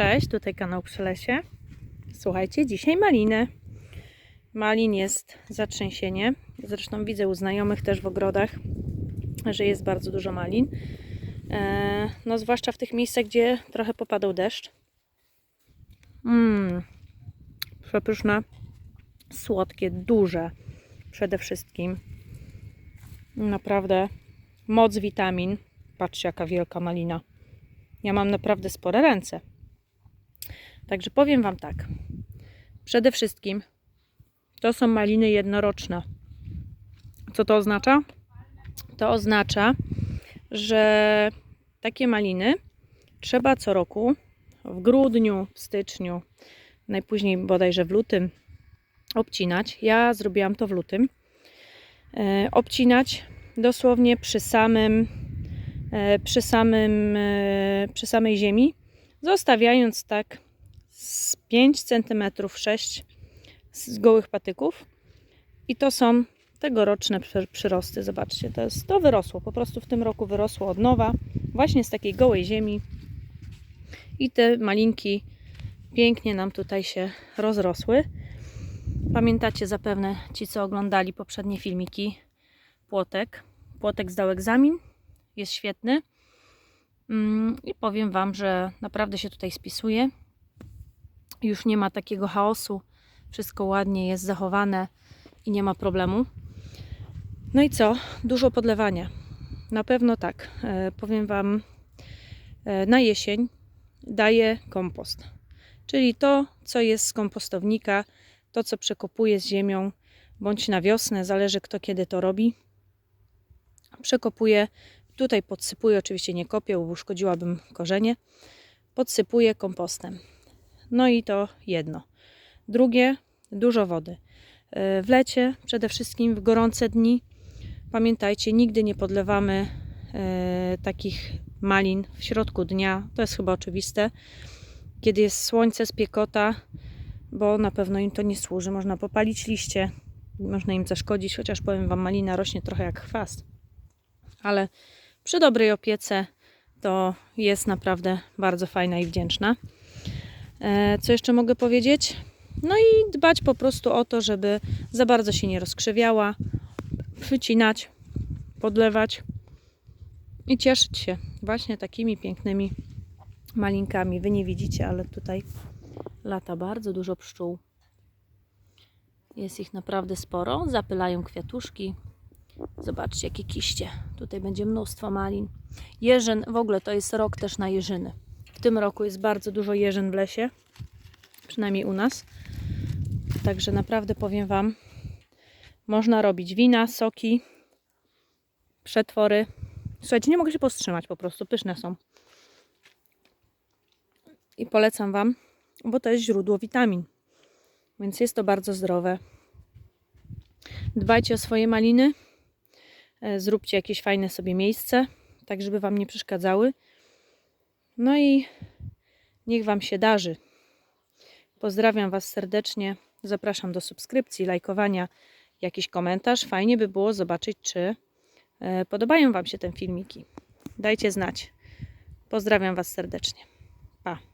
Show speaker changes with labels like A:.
A: Cześć, tutaj kanał Przy Lesie. Słuchajcie, dzisiaj maliny. Malin jest zatrzęsienie. Zresztą widzę u znajomych też w ogrodach, że jest bardzo dużo malin. E, no zwłaszcza w tych miejscach, gdzie trochę popadał deszcz. Mmm, przepyszne, słodkie, duże przede wszystkim. Naprawdę moc witamin. Patrzcie, jaka wielka malina. Ja mam naprawdę spore ręce. Także powiem Wam tak. Przede wszystkim to są maliny jednoroczne. Co to oznacza? To oznacza, że takie maliny trzeba co roku w grudniu, w styczniu, najpóźniej bodajże w lutym obcinać. Ja zrobiłam to w lutym. E, obcinać dosłownie przy samym e, przy samym e, przy samej ziemi, zostawiając tak z 5 cm 6 z gołych patyków. I to są tegoroczne przy- przyrosty. Zobaczcie, to, jest, to wyrosło. Po prostu w tym roku wyrosło od nowa, właśnie z takiej gołej ziemi. I te malinki pięknie nam tutaj się rozrosły. Pamiętacie zapewne ci, co oglądali poprzednie filmiki, płotek. Płotek zdał egzamin, jest świetny. Mm, I powiem Wam, że naprawdę się tutaj spisuje. Już nie ma takiego chaosu, wszystko ładnie jest zachowane i nie ma problemu. No i co? Dużo podlewania. Na pewno tak. E, powiem Wam, e, na jesień daję kompost. Czyli to, co jest z kompostownika, to, co przekopuje z ziemią, bądź na wiosnę, zależy kto kiedy to robi. Przekopuję, tutaj podsypuję, oczywiście nie kopię, bo uszkodziłabym korzenie. Podsypuję kompostem. No i to jedno. Drugie, dużo wody. E, W lecie, przede wszystkim w gorące dni, pamiętajcie, nigdy nie podlewamy e, takich malin w środku dnia. To jest chyba oczywiste. Kiedy jest słońce, spiekota, bo na pewno im to nie służy. Można popalić liście, można im zaszkodzić, chociaż powiem Wam, malina rośnie trochę jak chwast. Ale przy dobrej opiece to jest naprawdę bardzo fajna i wdzięczna. E, Co jeszcze mogę powiedzieć? No i dbać po prostu o to, żeby za bardzo się nie rozkrzywiała, przycinać, podlewać i cieszyć się właśnie takimi pięknymi malinkami. Wy nie widzicie, ale tutaj lata bardzo dużo pszczół. Jest ich naprawdę sporo. Zapylają kwiatuszki. Zobaczcie, jakie kiście. Tutaj będzie mnóstwo malin. Jeżyn, w ogóle to jest rok też na jeżyny. W tym roku jest bardzo dużo jeżyn w lesie, przynajmniej u nas. Także naprawdę powiem Wam, można robić wina, soki, przetwory. Słuchajcie, nie mogę się powstrzymać, po prostu pyszne są. I polecam Wam, bo to jest źródło witamin, więc jest to bardzo zdrowe. Dbajcie o swoje maliny, e, zróbcie jakieś fajne sobie miejsce, tak żeby Wam nie przeszkadzały. No i niech Wam się darzy. Pozdrawiam Was serdecznie. Zapraszam do subskrypcji, lajkowania, jakiś komentarz. Fajnie by było zobaczyć, czy e, podobają Wam się te filmiki. Dajcie znać. Pozdrawiam Was serdecznie. Pa.